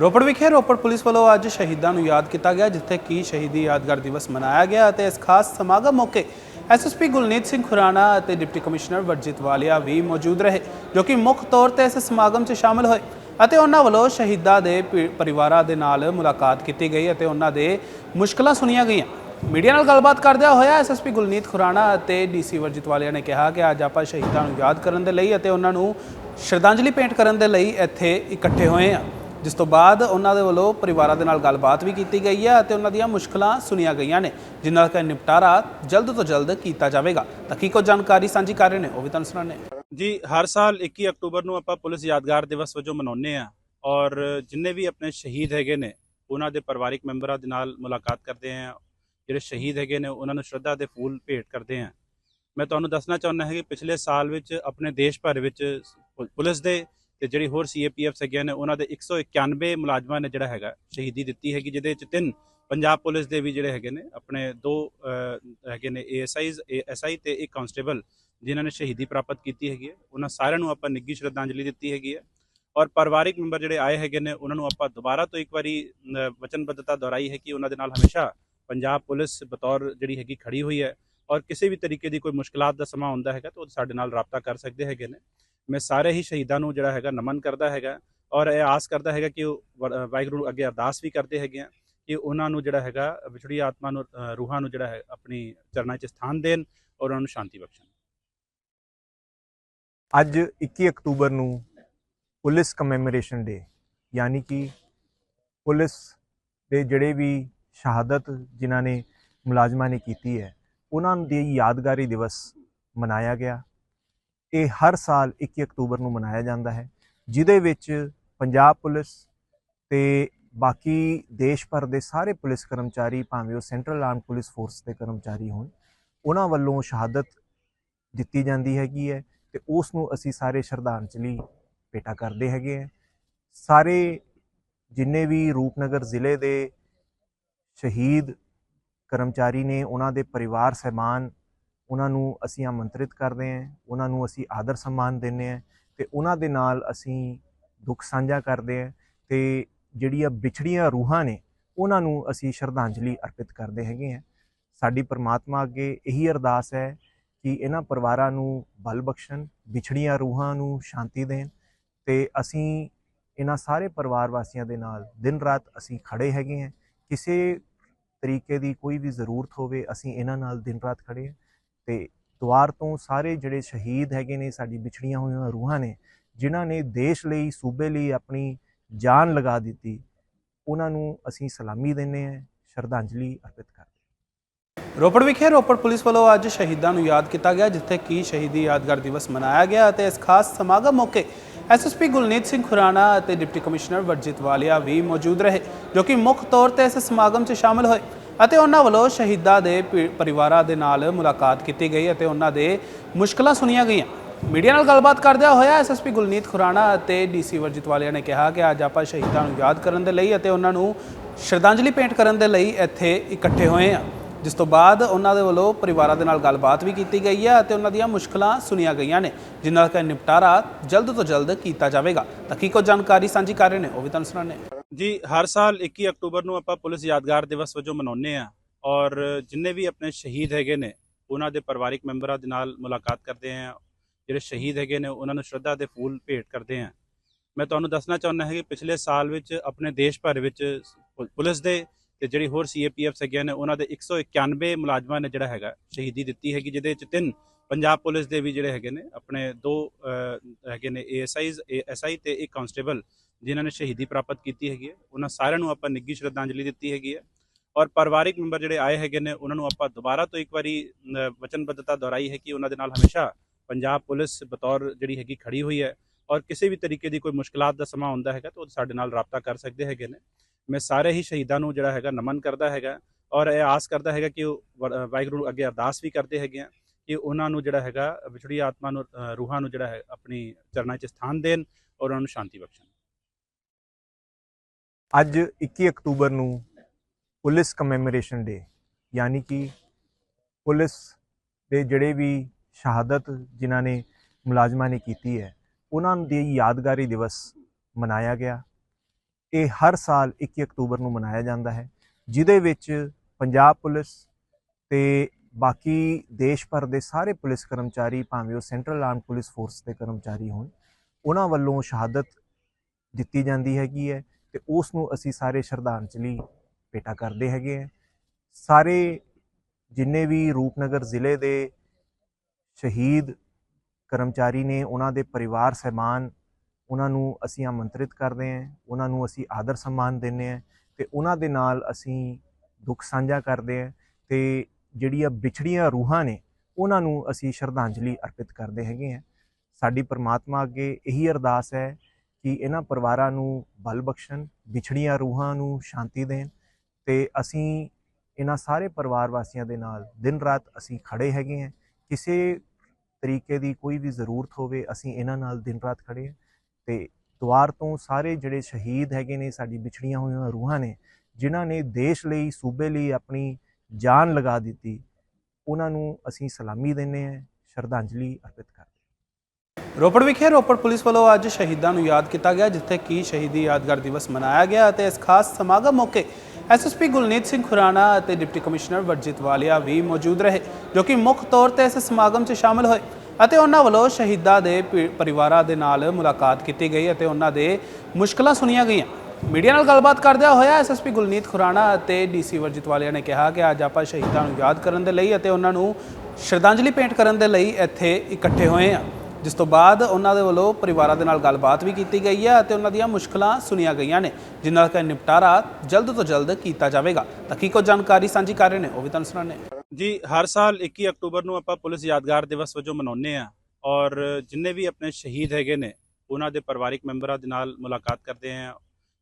ਰੋਪੜ ਵਿਖੇ ਰੋਪੜ ਪੁਲਿਸ ਵੱਲੋਂ ਅੱਜ ਸ਼ਹੀਦਾਂ ਨੂੰ ਯਾਦ ਕੀਤਾ ਗਿਆ, ਜਿੱਥੇ ਕਿ ਸ਼ਹੀਦੀ ਯਾਦਗਾਰ ਦਿਵਸ ਮਨਾਇਆ ਗਿਆ ਅਤੇ ਇਸ ਖਾਸ ਸਮਾਗਮ ਮੌਕੇ ਐਸਐਸਪੀ ਗੁਲਨੀਤ ਸਿੰਘ ਖੁਰਾਣਾ ਅਤੇ ਡਿਪਟੀ ਕਮਿਸ਼ਨਰ ਵਰਜਿਤ ਵਾਲੀਆ ਵੀ ਮੌਜੂਦ ਰਹੇ, ਜੋ ਕਿ ਮੁੱਖ ਤੌਰ ਤੇ ਇਸ ਸਮਾਗਮ 'ਚ ਸ਼ਾਮਲ ਹੋਏ ਅਤੇ ਉਹਨਾਂ ਵੱਲੋਂ ਸ਼ਹੀਦਾਂ ਦੇ ਪੀ- ਪਰਿਵਾਰਾਂ ਦੇ ਨਾਲ ਮੁਲਾਕਾਤ ਕੀਤੀ ਗਈ ਅਤੇ ਉਹਨਾਂ ਦੇ ਮੁਸ਼ਕਲਾਂ ਸੁਣੀਆਂ ਗਈਆਂ। ਮੀਡੀਆ ਨਾਲ ਗੱਲਬਾਤ ਕਰਦਿਆਂ ਹੋਇਆ ਐਸਐਸਪੀ ਗੁਲਨੀਤ ਖੁਰਾਣਾ ਅਤੇ ਡੀਸੀ ਵਰਜੀਤ ਵਾਲੀਆ ਨੇ ਕਿਹਾ ਕਿ ਅੱਜ ਆਪਾਂ ਸ਼ਹੀਦਾਂ ਨੂੰ ਯਾਦ ਕਰਨ ਦੇ ਲਈ ਅਤੇ ਉਹਨਾਂ ਨੂੰ ਸ਼ਰਧਾਂਜਲੀ ਭੇਂਟ ਕਰਨ ਦੇ ਲਈ ਇੱਥੇ ਇਕੱਠੇ ਹੋਏ ਹਾਂ। ਜਿਸ ਤੋਂ ਬਾਅਦ ਉਹਨਾਂ ਦੇ ਵੱਲੋਂ ਪਰਿਵਾਰਾਂ ਦੇ ਨਾਲ ਗੱਲਬਾਤ ਵੀ ਕੀਤੀ ਗਈ ਹੈ ਅਤੇ ਉਹਨਾਂ ਦੀਆਂ ਮੁਸ਼ਕਲਾਂ ਸੁਣੀਆਂ ਗਈਆਂ ਨੇ, ਜਿਨ੍ਹਾਂ ਦਾ ਨਿਪਟਾਰਾ ਜਲਦ ਤੋਂ ਜਲਦ ਕੀਤਾ ਜਾਵੇਗਾ। ਤਾਂ ਕੀ ਕੋਈ ਜਾਣਕਾਰੀ ਸਾਂਝੀ ਕਰ ਰਹੇ ਨੇ, ਉਹ ਵੀ ਤੁਹਾਨੂੰ ਸੁਣਾਉਂਦੇ ਹਾਂ। ਜੀ, ਹਰ ਸਾਲ 21 ਅਕਤੂਬਰ ਨੂੰ ਆਪਾਂ ਪੁਲਿਸ ਯਾਦਗਾਰ ਦਿਵਸ ਵਜੋਂ ਮਨਾਉਂਦੇ ਆ ਔਰ ਜਿੰਨੇ ਵੀ ਆਪਣੇ ਸ਼ਹੀਦ ਹੈਗੇ ਨੇ, ਉਹਨਾਂ ਦੇ ਪਰਿਵਾਰਿਕ ਮੈਂਬਰਾਂ ਦੇ ਨਾਲ ਮੁਲਾਕਾਤ ਕਰਦੇ ਆ ਜਿਹੜੇ ਸ਼ਹੀਦ ਹੈਗੇ ਨੇ, ਉਹਨਾਂ ਨੂੰ ਸ਼ਰਧਾ ਦੇ ਫੂਲ ਭੇਟ ਕਰਦੇ ਆ ਮੈਂ ਤੁਹਾਨੂੰ ਦੱਸਣਾ ਚਾਹੁੰਦਾ ਹਾਂ ਕਿ ਪਿਛਲੇ ਸਾਲ ਵਿੱਚ ਆਪਣੇ ਦੇਸ਼ ਭਰ ਵਿੱਚ ਪੁ- ਪੁਲਿਸ ਦੇ ਤੇ ਜਿਹੜੀ ਹੋਰ ਸੀਏਪੀਐਫ ਹੈਗੇ ਨੇ, ਉਹਨਾਂ ਦੇ 191 ਮੁਲਾਜ਼ਮਾਂ ਨੇ ਜਿਹੜਾ ਹੈਗਾ, ਸ਼ਹੀਦੀ ਦਿੱਤੀ ਹੈਗੀ, ਜਿਹਦੇ ਵਿੱਚ ਤਿੰਨ ਪੰਜਾਬ ਪੁਲਿਸ ਦੇ ਵੀ ਜਿਹੜੇ ਹੈਗੇ ਨੇ, ਆਪਣੇ ਦੋ ਹੈਗੇ ਨੇ ਏਐਸਆਈਜ਼ ਐਸਆਈ ਤੇ ਇੱਕ ਕਾਂਸਟੇਬਲ ਜਿਨ੍ਹਾਂ ਨੇ ਸ਼ਹੀਦੀ ਪ੍ਰਾਪਤ ਕੀਤੀ ਹੈਗੀ ਹੈ। ਉਹਨਾਂ ਸਾਰਿਆਂ ਨੂੰ ਆਪਾਂ ਨਿੱਘੀ ਸ਼ਰਧਾਂਜਲੀ ਦਿੱਤੀ ਹੈਗੀ ਹੈ। ਔਰ ਪਰਿਵਾਰਿਕ ਮੈਂਬਰ ਜਿਹੜੇ ਆਏ ਹੈਗੇ ਨੇ, ਉਹਨਾਂ ਨੂੰ ਆਪਾਂ ਦੁਬਾਰਾ ਤੋਂ ਇੱਕ ਵਾਰੀ ਵਚਨਬੱਧਤਾ ਦੁਹਰਾਈ ਹੈ ਕਿ ਉਹਨਾਂ ਦੇ ਨਾਲ ਹਮੇਸ਼ਾ ਪੰਜਾਬ ਪੁਲਿਸ ਬਤੌਰ ਜਿਹੜੀ ਹੈਗੀ ਖੜੀ ਹੋਈ ਹੈ। ਔਰ ਕਿਸੇ ਵੀ ਤਰੀਕੇ ਦੀ ਕੋਈ ਮੁਸ਼ਕਲਾਤ ਦਾ ਸਮਾਂ ਹੁੰਦਾ ਹੈਗਾ, ਤਾਂ ਉਹ ਸਾਡੇ ਨਾਲ ਰਾਬਤਾ ਕਰ ਸਕਦੇ ਹੈਗੇ ਨੇ। ਮੈਂ ਸਾਰੇ ਹੀ ਸ਼ਹੀਦਾਂ ਨੂੰ ਜਿਹੜਾ ਹੈਗਾ ਨਮਨ ਕਰਦਾ ਹੈਗਾ ਔਰ ਇਹ ਆਸ ਕਰਦਾ ਹੈਗਾ ਕਿ ਉਹ ਵ- ਵਾਹਿਗੁਰੂ ਅੱਗੇ ਅਰਦਾਸ ਵੀ ਕਰਦੇ ਹੈਗੇ ਆ ਕਿ ਉਹਨਾਂ ਨੂੰ ਜਿਹੜਾ ਹੈਗਾ ਵਿਛੜੀ ਆਤਮਾ ਨੂੰ ਰੂਹਾਂ ਨੂੰ ਜਿਹੜਾ ਹੈ ਆਪਣੀ ਚਰਨਾਂ 'ਚ ਸਥਾਨ ਦੇਣ ਔਰ ਉਹਨਾਂ ਨੂੰ ਸ਼ਾਂਤੀ ਬਖਸ਼ਣ। ਅੱਜ 21 ਅਕਤੂਬਰ ਨੂੰ ਪੁਲਿਸ ਕਮੈਮੋਰੇਸ਼ਨ ਡੇ ਯਾਨੀ ਕਿ ਪੁਲਿਸ ਦੇ ਜਿਹੜੇ ਵੀ ਸ਼ਹਾਦਤ ਜਿਨ੍ਹਾਂ ਨੇ ਮੁਲਾਜ਼ਮਾਂ ਨੇ ਕੀਤੀ ਹੈ, ਉਹਨਾਂ ਦੀ ਯਾਦਗਾਰੀ ਦਿਵਸ ਮਨਾਇਆ ਗਿਆ। ਇਹ ਹਰ ਸਾਲ 21 ਅਕਤੂਬਰ ਨੂੰ ਮਨਾਇਆ ਜਾਂਦਾ ਹੈ, ਜਿਹਦੇ ਵਿੱਚ ਪੰਜਾਬ ਪੁਲਿਸ ਤੇ ਬਾਕੀ ਦੇਸ਼ ਭਰ ਦੇ ਸਾਰੇ ਪੁਲਿਸ ਕਰਮਚਾਰੀ, ਭਾਵੇਂ ਉਹ ਸੈਂਟਰਲ ਆਰਮ ਪੁਲਿਸ ਫੋਰਸ ਦੇ ਕਰਮਚਾਰੀ ਹੋਣ, ਉਹਨਾਂ ਵੱਲੋਂ ਸ਼ਹਾਦਤ ਦਿੱਤੀ ਜਾਂਦੀ ਹੈਗੀ ਹੈ ਤੇ ਉਸ ਨੂੰ ਅਸੀਂ ਸਾਰੇ ਸ਼ਰਧਾਂਜਲੀ ਭੇਟਾ ਕਰਦੇ ਹੈਗੇ ਆ ਸਾਰੇ ਜਿੰਨੇ ਵੀ ਰੂਪਨਗਰ ਜ਼ਿਲ੍ਹੇ ਦੇ ਸ਼ਹੀਦ ਕਰਮਚਾਰੀ ਨੇ, ਉਹਨਾਂ ਦੇ ਪਰਿਵਾਰ ਸਹਿਮਾਨ ਉਹਨਾਂ ਨੂੰ ਅਸੀਂ ਆਮੰਤਰਿਤ ਕਰਦੇ ਹਾਂ, ਉਹਨਾਂ ਨੂੰ ਅਸੀਂ ਆਦਰ ਸਨਮਾਨ ਦਿੰਦੇ ਹਾਂ ਤੇ ਉਹਨਾਂ ਦੇ ਨਾਲ ਅਸੀਂ ਦੁੱਖ ਸਾਂਝਾ ਕਰਦੇ ਹਾਂ ਤੇ ਜਿਹੜੀਆਂ ਵਿਛੜੀਆਂ ਰੂਹਾਂ ਨੇ, ਉਹਨਾਂ ਨੂੰ ਅਸੀਂ ਸ਼ਰਧਾਂਜਲੀ ਅਰਪਿਤ ਕਰਦੇ ਹੈਗੇ ਆ ਸਾਡੀ ਪ੍ਰਮਾਤਮਾ ਅੱਗੇ ਇਹੀ ਅਰਦਾਸ ਹੈ ਕਿ ਇਹਨਾਂ ਪਰਿਵਾਰਾਂ ਨੂੰ ਬਲ ਬਖਸ਼ਣ, ਵਿਛੜੀਆਂ ਰੂਹਾਂ ਨੂੰ ਸ਼ਾਂਤੀ ਦੇਣ ਤੇ ਅਸੀਂ ਇਹਨਾਂ ਸਾਰੇ ਪਰਿਵਾਰ ਵਾਸੀਆਂ ਦੇ ਨਾਲ ਦਿਨ ਰਾਤ ਅਸੀਂ ਖੜੇ ਹੈਗੇ ਹਾਂ। ਕਿਸੇ ਤਰੀਕੇ ਦੀ ਕੋਈ ਵੀ ਜ਼ਰੂਰਤ ਹੋਵੇ, ਅਸੀਂ ਇਹਨਾਂ ਨਾਲ ਦਿਨ ਰਾਤ ਖੜੇ ਹਾਂ। ਤੇ ਦੁਆਰ ਤੋਂ ਸਾਰੇ ਜਿਹੜੇ ਸ਼ਹੀਦ ਹੈਗੇ ਨੇ, ਸਾਡੀ ਵਿਛੜੀਆਂ ਹੋਈਆਂ ਰੂਹਾਂ ਨੇ, ਜਿਨ੍ਹਾਂ ਨੇ ਦੇਸ਼ ਲਈ, ਸੂਬੇ ਲਈ ਆਪਣੀ ਜਾਨ ਲਗਾ ਦਿੱਤੀ, ਉਹਨਾਂ ਨੂੰ ਅਸੀਂ ਸਲਾਮੀ ਦਿੰਦੇ ਹਾਂ, ਸ਼ਰਧਾਂਜਲੀ ਅਰਪਿਤ ਕਰਦੇ ਰੋਪੜ ਵਿਖੇ ਰੋਪੜ ਪੁਲਿਸ ਵੱਲੋਂ ਅੱਜ ਸ਼ਹੀਦਾਂ ਨੂੰ ਯਾਦ ਕੀਤਾ ਗਿਆ, ਜਿੱਥੇ ਕਿ ਸ਼ਹੀਦੀ ਯਾਦਗਾਰ ਦਿਵਸ ਮਨਾਇਆ ਗਿਆ ਅਤੇ ਇਸ ਖਾਸ ਸਮਾਗਮ ਮੌਕੇ ਐਸਐਸਪੀ ਗੁਲਨੀਤ ਸਿੰਘ ਖੁਰਾਣਾ ਅਤੇ ਡਿਪਟੀ ਕਮਿਸ਼ਨਰ ਵਰਜਿਤ ਵਾਲੀਆ ਵੀ ਮੌਜੂਦ ਰਹੇ, ਜੋ ਕਿ ਮੁੱਖ ਤੌਰ ਤੇ ਇਸ ਸਮਾਗਮ 'ਚ ਸ਼ਾਮਲ ਹੋਏ। ਅਤੇ ਉਹਨਾਂ ਵੱਲੋਂ ਸ਼ਹੀਦਾਂ ਦੇ ਪੀ- ਪਰਿਵਾਰਾਂ ਦੇ ਨਾਲ ਮੁਲਾਕਾਤ ਕੀਤੀ ਗਈ ਅਤੇ ਉਹਨਾਂ ਦੇ ਮੁਸ਼ਕਲਾਂ ਸੁਣੀਆਂ ਗਈਆਂ। ਮੀਡੀਆ ਨਾਲ ਗੱਲਬਾਤ ਕਰਦਿਆਂ ਹੋਇਆ ਐਸਐਸਪੀ ਗੁਲਨੀਤ ਖੁਰਾਣਾ ਅਤੇ ਡੀਸੀ ਵਰਜਿਤ ਵਾਲੀਆ ਨੇ ਕਿਹਾ ਕਿ ਅੱਜ ਆਪਾਂ ਸ਼ਹੀਦਾਂ ਨੂੰ ਯਾਦ ਕਰਨ ਦੇ ਲਈ ਅਤੇ ਉਹਨਾਂ ਨੂੰ ਸ਼ਰਧਾਂਜਲੀ ਭੇਂਟ ਕਰਨ ਦੇ ਲਈ ਇੱਥੇ ਇਕੱਠੇ ਹੋਏ ਹਾਂ। ਜਿਸ ਤੋਂ ਬਾਅਦ ਉਹਨਾਂ ਦੇ ਵੱਲੋਂ ਪਰਿਵਾਰਾਂ ਦੇ ਨਾਲ ਗੱਲਬਾਤ ਵੀ ਕੀਤੀ ਗਈ ਹੈ ਅਤੇ ਉਹਨਾਂ ਦੀਆਂ ਮੁਸ਼ਕਲਾਂ ਸੁਣੀਆਂ ਗਈਆਂ ਨੇ, ਜਿਨ੍ਹਾਂ ਦਾ ਨਿਪਟਾਰਾ ਜਲਦ ਤੋਂ ਜਲਦ ਕੀਤਾ ਜਾਵੇਗਾ। ਤਾਂ ਕੀ ਕੋਈ ਜਾਣਕਾਰੀ ਸਾਂਝੀ ਕਰ ਰਹੇ ਨੇ, ਉਹ ਵੀ ਤੁਹਾਨੂੰ ਸੁਣਾਉਂਦੇ ਹਾਂ। ਜੀ, ਹਰ ਸਾਲ 21 ਅਕਤੂਬਰ ਨੂੰ ਆਪਾਂ ਪੁਲਿਸ ਯਾਦਗਾਰ ਦਿਵਸ ਵਜੋਂ ਮਨਾਉਂਦੇ ਆ ਔਰ ਜਿੰਨੇ ਵੀ ਆਪਣੇ ਸ਼ਹੀਦ ਹੈਗੇ ਨੇ, ਉਹਨਾਂ ਦੇ ਪਰਿਵਾਰਿਕ ਮੈਂਬਰਾਂ ਦੇ ਨਾਲ ਮੁਲਾਕਾਤ ਕਰਦੇ ਆ ਜਿਹੜੇ ਸ਼ਹੀਦ ਹੈਗੇ ਨੇ, ਉਹਨਾਂ ਨੂੰ ਸ਼ਰਧਾ ਦੇ ਫੂਲ ਭੇਟ ਕਰਦੇ ਆ ਮੈਂ ਤੁਹਾਨੂੰ ਦੱਸਣਾ ਚਾਹੁੰਦਾ ਹਾਂ ਕਿ ਪਿਛਲੇ ਸਾਲ ਵਿੱਚ ਆਪਣੇ ਦੇਸ਼ ਭਰ ਵਿੱਚ ਪੁਲਿਸ ਦੇ ਤੇ ਜਿਹੜੀ ਹੋਰ ਸੀਏਪੀਐਫ ਹੈਗੇ ਨੇ, ਉਹਨਾਂ ਦੇ 191 ਮੁਲਾਜ਼ਮਾਂ ਨੇ ਜਿਹੜਾ ਹੈਗਾ, ਸ਼ਹੀਦੀ ਦਿੱਤੀ ਹੈਗੀ, ਜਿਹਦੇ ਵਿੱਚ ਤਿੰਨ ਪੰਜਾਬ ਪੁਲਿਸ ਦੇ ਵੀ ਜਿਹੜੇ ਹੈਗੇ ਨੇ, ਆਪਣੇ ਦੋ ਹੈਗੇ ਨੇ ਏਐਸਆਈਜ਼ ਐਸਆਈ ਤੇ ਇੱਕ ਕਾਂਸਟੇਬਲ ਜਿਨ੍ਹਾਂ ਨੇ ਸ਼ਹੀਦੀ ਪ੍ਰਾਪਤ ਕੀਤੀ ਹੈਗੀ ਹੈ, ਉਹਨਾਂ ਸਾਰਿਆਂ ਨੂੰ ਆਪਾਂ ਨਿੱਘੀ ਸ਼ਰਧਾਂਜਲੀ ਦਿੱਤੀ ਹੈਗੀ ਹੈ ਔਰ ਪਰਿਵਾਰਿਕ ਮੈਂਬਰ ਜਿਹੜੇ ਆਏ ਹੈਗੇ ਨੇ, ਉਹਨਾਂ ਨੂੰ ਆਪਾਂ ਦੁਬਾਰਾ ਤੋਂ ਇੱਕ ਵਾਰੀ ਵਚਨਬੱਧਤਾ ਦੁਹਰਾਈ ਹੈ ਕਿ ਉਹਨਾਂ ਦੇ ਨਾਲ ਹਮੇਸ਼ਾ ਪੰਜਾਬ ਪੁਲਿਸ ਬਤੌਰ ਜਿਹੜੀ ਹੈਗੀ ਖੜੀ ਹੋਈ ਹੈ ਔਰ ਕਿਸੇ ਵੀ ਤਰੀਕੇ ਦੀ ਕੋਈ ਮੁਸ਼ਕਲਾਤ ਦਾ ਸਮਾਂ ਹੁੰਦਾ ਹੈਗਾ ਤਾਂ ਉਹ ਸਾਡੇ ਨਾਲ ਰਾਬਤਾ ਕਰ ਸਕਦੇ ਹੈਗੇ ਨੇ। ਮੈਂ ਸਾਰੇ ਹੀ ਸ਼ਹੀਦਾਂ ਨੂੰ ਜਿਹੜਾ ਹੈਗਾ ਨਮਨ ਕਰਦਾ ਹੈਗਾ ਔਰ ਇਹ ਆਸ ਕਰਦਾ ਹੈਗਾ ਕਿ ਉਹ ਵ- ਵਾਹਿਗੁਰੂ ਅੱਗੇ ਅਰਦਾਸ ਵੀ ਕਰਦੇ ਹੈਗੇ ਆ ਕਿ ਉਹਨਾਂ ਨੂੰ ਜਿਹੜਾ ਹੈਗਾ ਵਿਛੜੀ ਆਤਮਾ ਨੂੰ ਰੂਹਾਂ ਨੂੰ ਜਿਹੜਾ ਹੈ, ਆਪਣੀ ਚਰਨਾਂ 'ਚ ਸਥਾਨ ਦੇਣ ਔਰ ਉਹਨਾਂ ਨੂੰ ਸ਼ਾਂਤੀ ਬਖਸ਼ਣ। ਅੱਜ 21 ਅਕਤੂਬਰ ਨੂੰ ਪੁਲਿਸ ਕਮੈਮੋਰੇਸ਼ਨ ਡੇ ਯਾਨੀ ਕਿ ਪੁਲਿਸ ਦੇ ਜਿਹੜੇ ਵੀ ਸ਼ਹਾਦਤ ਜਿਨ੍ਹਾਂ ਨੇ ਮੁਲਾਜ਼ਮਾਂ ਨੇ ਕੀਤੀ ਹੈ, ਉਹਨਾਂ ਦੀ ਯਾਦਗਾਰੀ ਦਿਵਸ ਮਨਾਇਆ ਗਿਆ। ਇਹ ਹਰ ਸਾਲ 21 ਅਕਤੂਬਰ ਨੂੰ ਮਨਾਇਆ ਜਾਂਦਾ ਹੈ, ਜਿਹਦੇ ਵਿੱਚ ਪੰਜਾਬ ਪੁਲਿਸ ਤੇ ਬਾਕੀ ਦੇਸ਼ ਭਰ ਦੇ ਸਾਰੇ ਪੁਲਿਸ ਕਰਮਚਾਰੀ, ਭਾਵੇਂ ਉਹ ਸੈਂਟਰਲ ਆਰਮ ਪੁਲਿਸ ਫੋਰਸ ਦੇ ਕਰਮਚਾਰੀ ਹੋਣ, ਉਹਨਾਂ ਵੱਲੋਂ ਸ਼ਹਾਦਤ ਦਿੱਤੀ ਜਾਂਦੀ ਹੈਗੀ ਹੈ। ਤੇ ਉਸ ਨੂੰ ਅਸੀਂ ਸਾਰੇ ਸ਼ਰਧਾਂਜਲੀ ਭੇਟਾ ਕਰਦੇ ਹੈਗੇ ਆ। ਸਾਰੇ ਜਿੰਨੇ ਵੀ ਰੂਪਨਗਰ ਜ਼ਿਲ੍ਹੇ ਦੇ ਸ਼ਹੀਦ ਕਰਮਚਾਰੀ ਨੇ, ਉਹਨਾਂ ਦੇ ਪਰਿਵਾਰ ਸਹਿਮਾਨ ਉਹਨਾਂ ਨੂੰ ਅਸੀਂ ਆਮੰਤਰਿਤ ਕਰਦੇ ਹਾਂ, ਉਹਨਾਂ ਨੂੰ ਅਸੀਂ ਆਦਰ ਸਨਮਾਨ ਦਿੰਦੇ ਹਾਂ ਤੇ ਉਹਨਾਂ ਦੇ ਨਾਲ ਅਸੀਂ ਦੁੱਖ ਸਾਂਝਾ ਕਰਦੇ ਹਾਂ ਤੇ ਜਿਹੜੀਆਂ ਵਿਛੜੀਆਂ ਰੂਹਾਂ ਨੇ, ਉਹਨਾਂ ਨੂੰ ਅਸੀਂ ਸ਼ਰਧਾਂਜਲੀ ਅਰਪਿਤ ਕਰਦੇ ਹੈਗੇ ਹਾਂ। ਸਾਡੀ ਪਰਮਾਤਮਾ ਅੱਗੇ ਇਹੀ ਅਰਦਾਸ ਹੈ ਕਿ ਇਹਨਾਂ ਪਰਿਵਾਰਾਂ ਨੂੰ ਬਲ ਬਖਸ਼ਣ, ਵਿਛੜੀਆਂ ਰੂਹਾਂ ਨੂੰ ਸ਼ਾਂਤੀ ਦੇਣ ਤੇ ਅਸੀਂ ਇਹਨਾਂ ਸਾਰੇ ਪਰਿਵਾਰ ਵਾਸੀਆਂ ਦੇ ਨਾਲ ਦਿਨ ਰਾਤ ਅਸੀਂ ਖੜੇ ਹੈਗੇ ਹਾਂ। ਕਿਸੇ ਤਰੀਕੇ ਦੀ ਕੋਈ ਵੀ ਜ਼ਰੂਰਤ ਹੋਵੇ, ਅਸੀਂ ਇਹਨਾਂ ਨਾਲ ਦਿਨ ਰਾਤ ਖੜੇ ਹਾਂ ਤੇ ਦੁਆਰ ਤੋਂ ਸਾਰੇ ਜਿਹੜੇ ਸ਼ਹੀਦ ਹੈਗੇ ਨੇ, ਸਾਡੀ ਵਿਛੜੀਆਂ ਹੋਈਆਂ ਰੂਹਾਂ ਨੇ, ਜਿਨ੍ਹਾਂ ਨੇ ਦੇਸ਼ ਲਈ, ਸੂਬੇ ਲਈ ਆਪਣੀ ਜਾਨ ਲਗਾ ਦਿੱਤੀ, ਉਹਨਾਂ ਨੂੰ ਅਸੀਂ ਸਲਾਮੀ ਦਿੰਦੇ ਹਾਂ। ਸ਼ਰਧਾਂਜਲੀ ਅਰਪਿਤ ਰੋਪੜ ਵਿਖੇ ਰੋਪੜ ਪੁਲਿਸ ਵੱਲੋਂ ਅੱਜ ਸ਼ਹੀਦਾਂ ਨੂੰ ਯਾਦ ਕੀਤਾ ਗਿਆ, ਜਿੱਥੇ ਕਿ ਸ਼ਹੀਦੀ ਯਾਦਗਾਰ ਦਿਵਸ ਮਨਾਇਆ ਗਿਆ ਅਤੇ ਇਸ ਖਾਸ ਸਮਾਗਮ ਮੌਕੇ ਐਸਐਸਪੀ ਗੁਲਨੀਤ ਸਿੰਘ ਖੁਰਾਣਾ ਅਤੇ ਡਿਪਟੀ ਕਮਿਸ਼ਨਰ ਵਰਜੀਤ ਵਾਲੀਆ ਵੀ ਮੌਜੂਦ ਰਹੇ, ਜੋ ਕਿ ਮੁੱਖ ਤੌਰ ਤੇ ਇਸ ਸਮਾਗਮ 'ਚ ਸ਼ਾਮਲ ਹੋਏ ਅਤੇ ਉਹਨਾਂ ਵੱਲੋਂ ਸ਼ਹੀਦਾਂ ਦੇ ਪੀ- ਪਰਿਵਾਰਾਂ ਦੇ ਨਾਲ ਮੁਲਾਕਾਤ ਕੀਤੀ ਗਈ ਅਤੇ ਉਹਨਾਂ ਦੇ ਮੁਸ਼ਕਲਾਂ ਸੁਣੀਆਂ ਗਈਆਂ। ਮੀਡੀਆ ਨਾਲ ਗੱਲਬਾਤ ਕਰਦਿਆਂ ਹੋਇਆ ਐਸਐਸਪੀ ਗੁਲਨੀਤ ਖੁਰਾਣਾ ਅਤੇ ਡੀਸੀ ਵਰਜੀਤ ਵਾਲੀਆ ਨੇ ਕਿਹਾ ਕਿ ਅੱਜ ਆਪਾਂ ਸ਼ਹੀਦਾਂ ਨੂੰ ਯਾਦ ਕਰਨ ਦੇ ਲਈ ਅਤੇ ਉਹਨਾਂ ਨੂੰ ਸ਼ਰਧਾਂਜਲੀ ਭੇਂਟ ਕਰਨ ਦੇ ਲਈ ਇੱਥੇ ਇਕੱਠੇ ਹੋਏ ਹਾਂ। ਜਿਸ ਤੋਂ ਬਾਅਦ ਉਹਨਾਂ ਦੇ ਵੱਲੋਂ ਪਰਿਵਾਰਾਂ ਦੇ ਨਾਲ ਗੱਲਬਾਤ ਵੀ ਕੀਤੀ ਗਈ ਹੈ ਅਤੇ ਉਹਨਾਂ ਦੀਆਂ ਮੁਸ਼ਕਲਾਂ ਸੁਣੀਆਂ ਗਈਆਂ ਨੇ, ਜਿਨ੍ਹਾਂ ਦਾ ਨਿਪਟਾਰਾ ਜਲਦ ਤੋਂ ਜਲਦ ਕੀਤਾ ਜਾਵੇਗਾ। ਤਾਂ ਕੀ ਕੋਈ ਜਾਣਕਾਰੀ ਸਾਂਝੀ ਕਰ ਰਹੇ ਨੇ, ਉਹ ਵੀ ਤੁਹਾਨੂੰ ਸੁਣਾਉਂਦੇ ਹਾਂ। ਜੀ, ਹਰ ਸਾਲ 21 ਅਕਤੂਬਰ ਨੂੰ ਆਪਾਂ ਪੁਲਿਸ ਯਾਦਗਾਰ ਦਿਵਸ ਵਜੋਂ ਮਨਾਉਂਦੇ ਆ ਔਰ ਜਿੰਨੇ ਵੀ ਆਪਣੇ ਸ਼ਹੀਦ ਹੈਗੇ ਨੇ, ਉਹਨਾਂ ਦੇ ਪਰਿਵਾਰਿਕ ਮੈਂਬਰਾਂ ਦੇ ਨਾਲ ਮੁਲਾਕਾਤ ਕਰਦੇ ਆ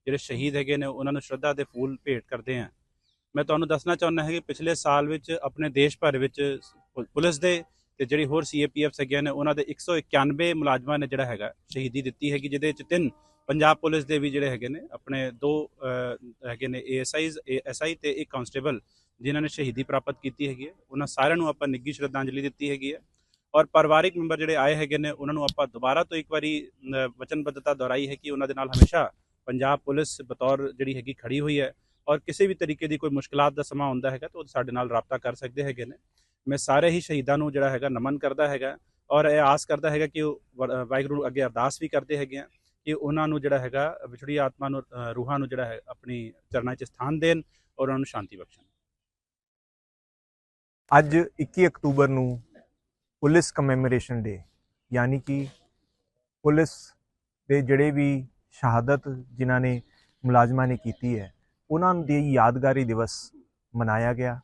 ਜਿਹੜੇ ਸ਼ਹੀਦ ਹੈਗੇ ਨੇ, ਉਹਨਾਂ ਨੂੰ ਸ਼ਰਧਾ ਦੇ ਫੂਲ ਭੇਟ ਕਰਦੇ ਆ ਮੈਂ ਤੁਹਾਨੂੰ ਦੱਸਣਾ ਚਾਹੁੰਦਾ ਹਾਂ ਕਿ ਪਿਛਲੇ ਸਾਲ ਵਿੱਚ ਆਪਣੇ ਦੇਸ਼ ਭਰ ਵਿੱਚ ਪੁਲਿਸ ਦੇ ਤੇ ਜਿਹੜੀ ਹੋਰ ਸੀਏਪੀਐਫ ਹੈਗੇ ਨੇ, ਉਹਨਾਂ ਦੇ 191 ਮੁਲਾਜ਼ਮਾਂ ਨੇ ਜਿਹੜਾ ਹੈਗਾ, ਸ਼ਹੀਦੀ ਦਿੱਤੀ ਹੈਗੀ, ਜਿਹਦੇ ਵਿੱਚ ਤਿੰਨ ਪੰਜਾਬ ਪੁਲਿਸ ਦੇ ਵੀ ਜਿਹੜੇ ਹੈਗੇ ਨੇ, ਆਪਣੇ ਦੋ ਹੈਗੇ ਨੇ ਏਐਸਆਈਜ਼ ਐਸਆਈ ਤੇ ਇੱਕ ਕਾਂਸਟੇਬਲ ਜਿਨ੍ਹਾਂ ਨੇ ਸ਼ਹੀਦੀ ਪ੍ਰਾਪਤ ਕੀਤੀ ਹੈਗੀ ਹੈ। ਉਹਨਾਂ ਸਾਰਿਆਂ ਨੂੰ ਆਪਾਂ ਨਿੱਘੀ ਸ਼ਰਧਾਂਜਲੀ ਦਿੱਤੀ ਹੈਗੀ ਹੈ। ਔਰ ਪਰਿਵਾਰਿਕ ਮੈਂਬਰ ਜਿਹੜੇ ਆਏ ਹੈਗੇ ਨੇ, ਉਹਨਾਂ ਨੂੰ ਆਪਾਂ ਦੁਬਾਰਾ ਤੋਂ ਇੱਕ ਵਾਰੀ ਵਚਨਬੱਧਤਾ ਦੁਹਰਾਈ ਹੈ ਕਿ ਉਹਨਾਂ ਦੇ ਨਾਲ ਹਮੇਸ਼ਾ ਪੰਜਾਬ ਪੁਲਿਸ ਬਤੌਰ ਜਿਹੜੀ ਹੈਗੀ ਖੜੀ ਹੋਈ ਹੈ। ਔਰ ਕਿਸੇ ਵੀ ਤਰੀਕੇ ਦੀ ਕੋਈ ਮੁਸ਼ਕਲਾਤ ਦਾ ਸਮਾਂ ਹੁੰਦਾ ਹੈਗਾ, ਤਾਂ ਉਹ ਸਾਡੇ ਨਾਲ ਰਾਬਤਾ ਕਰ ਸਕਦੇ ਹੈਗੇ ਨੇ। ਮੈਂ ਸਾਰੇ ਹੀ ਸ਼ਹੀਦਾਂ ਨੂੰ ਜਿਹੜਾ ਹੈਗਾ ਨਮਨ ਕਰਦਾ ਹੈਗਾ ਔਰ ਇਹ ਆਸ ਕਰਦਾ ਹੈਗਾ ਕਿ ਉਹ ਵ- ਵਾਹਿਗੁਰੂ ਅੱਗੇ ਅਰਦਾਸ ਵੀ ਕਰਦੇ ਹੈਗੇ ਆ ਕਿ ਉਹਨਾਂ ਨੂੰ ਜਿਹੜਾ ਹੈਗਾ ਵਿਛੜੀ ਆਤਮਾ ਨੂੰ ਰੂਹਾਂ ਨੂੰ ਜਿਹੜਾ ਹੈ ਆਪਣੀ ਚਰਨਾਂ 'ਚ ਸਥਾਨ ਦੇਣ ਔਰ ਉਹਨਾਂ ਨੂੰ ਸ਼ਾਂਤੀ ਬਖਸ਼ਣ। ਅੱਜ 21 ਅਕਤੂਬਰ ਨੂੰ ਪੁਲਿਸ ਕਮੈਮੋਰੇਸ਼ਨ ਡੇ ਯਾਨੀ ਕਿ ਪੁਲਿਸ ਦੇ ਜਿਹੜੇ ਵੀ ਸ਼ਹਾਦਤ ਜਿਨ੍ਹਾਂ ਨੇ ਮੁਲਾਜ਼ਮਾਂ ਨੇ ਕੀਤੀ ਹੈ, ਉਹਨਾਂ ਦੀ ਯਾਦਗਾਰੀ ਦਿਵਸ ਮਨਾਇਆ ਗਿਆ।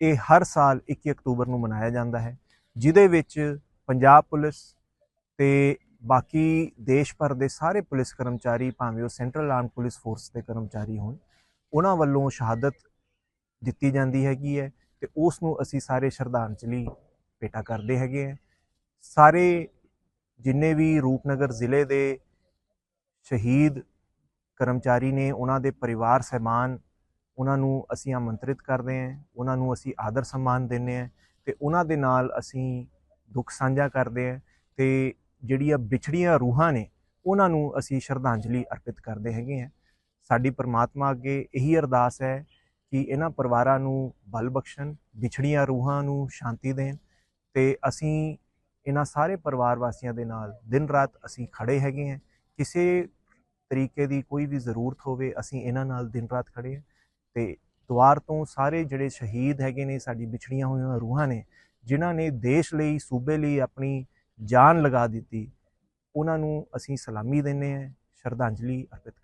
ਇਹ ਹਰ ਸਾਲ 21 ਅਕਤੂਬਰ ਨੂੰ ਮਨਾਇਆ ਜਾਂਦਾ ਹੈ, ਜਿਹਦੇ ਵਿੱਚ ਪੰਜਾਬ ਪੁਲਿਸ ਤੇ ਬਾਕੀ ਦੇਸ਼ ਭਰ ਦੇ ਸਾਰੇ ਪੁਲਿਸ ਕਰਮਚਾਰੀ, ਭਾਵੇਂ ਉਹ ਸੈਂਟਰਲ ਆਰਮ ਪੁਲਿਸ ਫੋਰਸ ਦੇ ਕਰਮਚਾਰੀ ਹੋਣ, ਉਹਨਾਂ ਵੱਲੋਂ ਸ਼ਹਾਦਤ ਦਿੱਤੀ ਜਾਂਦੀ ਹੈਗੀ ਹੈ ਤੇ ਉਸ ਨੂੰ ਅਸੀਂ ਸਾਰੇ ਸ਼ਰਧਾਂਜਲੀ ਭੇਟਾ ਕਰਦੇ ਹੈਗੇ ਆ ਸਾਰੇ ਜਿੰਨੇ ਵੀ ਰੂਪਨਗਰ ਜ਼ਿਲ੍ਹੇ ਦੇ ਸ਼ਹੀਦ ਕਰਮਚਾਰੀ ਨੇ, ਉਹਨਾਂ ਦੇ ਪਰਿਵਾਰ ਸਹਿਮਾਨ ਉਹਨਾਂ ਨੂੰ ਅਸੀਂ ਆਮੰਤਰਿਤ ਕਰਦੇ ਹਾਂ, ਉਹਨਾਂ ਨੂੰ ਅਸੀਂ ਆਦਰ ਸਨਮਾਨ ਦਿੰਦੇ ਹਾਂ ਤੇ ਉਹਨਾਂ ਦੇ ਨਾਲ ਅਸੀਂ ਦੁੱਖ ਸਾਂਝਾ ਕਰਦੇ ਹਾਂ ਤੇ ਜਿਹੜੀਆਂ ਵਿਛੜੀਆਂ ਰੂਹਾਂ ਨੇ, ਉਹਨਾਂ ਨੂੰ ਅਸੀਂ ਸ਼ਰਧਾਂਜਲੀ ਅਰਪਿਤ ਕਰਦੇ ਹੈਗੇ ਆ ਸਾਡੀ ਪ੍ਰਮਾਤਮਾ ਅੱਗੇ ਇਹੀ ਅਰਦਾਸ ਹੈ ਕਿ ਇਹਨਾਂ ਪਰਿਵਾਰਾਂ ਨੂੰ ਬਲ ਬਖਸ਼ਣ, ਵਿਛੜੀਆਂ ਰੂਹਾਂ ਨੂੰ ਸ਼ਾਂਤੀ ਦੇਣ ਤੇ ਅਸੀਂ ਇਹਨਾਂ ਸਾਰੇ ਪਰਿਵਾਰ ਵਾਸੀਆਂ ਦੇ ਨਾਲ ਦਿਨ ਰਾਤ ਅਸੀਂ ਖੜੇ ਹੈਗੇ ਹਾਂ। ਕਿਸੇ ਤਰੀਕੇ ਦੀ ਕੋਈ ਵੀ ਜ਼ਰੂਰਤ ਹੋਵੇ, ਅਸੀਂ ਇਹਨਾਂ ਨਾਲ ਦਿਨ ਰਾਤ ਖੜੇ ਹਾਂ। ਤੇ ਦੁਆਰ ਤੋਂ ਸਾਰੇ ਜਿਹੜੇ ਸ਼ਹੀਦ ਹੈਗੇ ਨੇ, ਸਾਡੀ ਵਿਛੜੀਆਂ ਹੋਈਆਂ ਰੂਹਾਂ ਨੇ, ਜਿਨ੍ਹਾਂ ਨੇ ਦੇਸ਼ ਲਈ, ਸੂਬੇ ਲਈ ਆਪਣੀ ਜਾਨ ਲਗਾ ਦਿੱਤੀ, ਉਹਨਾਂ ਨੂੰ ਅਸੀਂ ਸਲਾਮੀ ਦਿੰਦੇ ਹਾਂ, ਸ਼ਰਧਾਂਜਲੀ ਅਰਪਿਤ